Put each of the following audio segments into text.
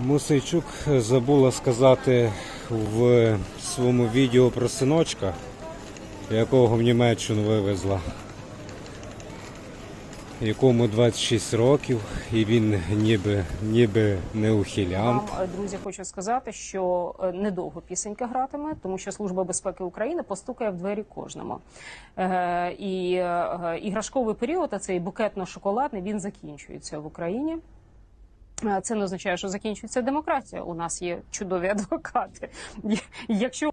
Мусейчук забула сказати в своєму відео про синочка, якого в Німеччину вивезла, якому 26 років, і він ніби, ніби не ухилянт. Вам, друзі, хочу сказати, що е, недовго пісенька гратиме, тому що Служба безпеки України постукає в двері кожному. Е, і е, іграшковий період, а цей букетно-шоколадний, він закінчується в Україні. Е, Це не означає, що закінчується демократія. У нас є чудові адвокати. Якщо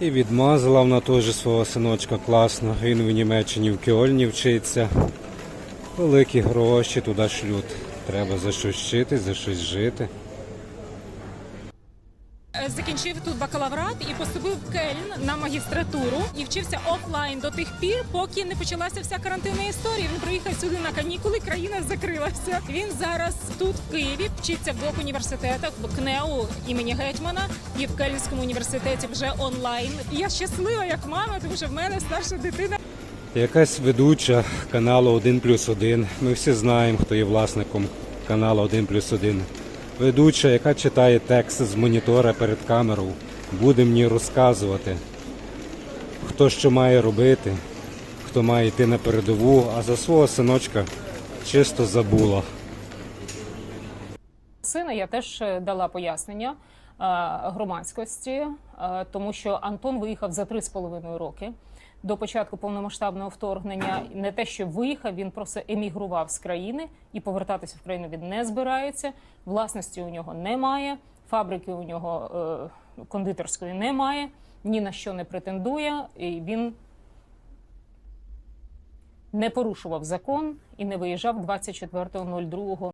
І відмазала вона теж свого синочка класно. Він в Німеччині в Кіольні вчиться. Великі гроші туди шлють. Треба за щось вчитись, за щось жити. Закінчив тут бакалаврат і поступив в Кельн на магістратуру і вчився офлайн до тих пір, поки не почалася вся карантинна історія. Він приїхав сюди на канікули, країна закрилася. Він зараз тут в Києві вчиться в двох університетах в КНЕУ імені Гетьмана і в Кельнському університеті вже онлайн. І я щаслива як мама, тому що в мене старша дитина. Якась ведуча каналу 1 плюс 1. Ми всі знаємо, хто є власником каналу 1 плюс 1. Ведуча, яка читає текст з монітора перед камерою, буде мені розказувати, хто що має робити, хто має йти на передову, а за свого синочка чисто забула. сина я теж е, дала пояснення громадськості, е, тому що Антон виїхав за три з половиною роки. До початку повномасштабного вторгнення не те, що виїхав, він просто емігрував з країни і повертатися в країну він не збирається. Власності у нього немає, фабрики у нього е, кондитерської немає, ні на що не претендує. І він не порушував закон і не виїжджав 24.02.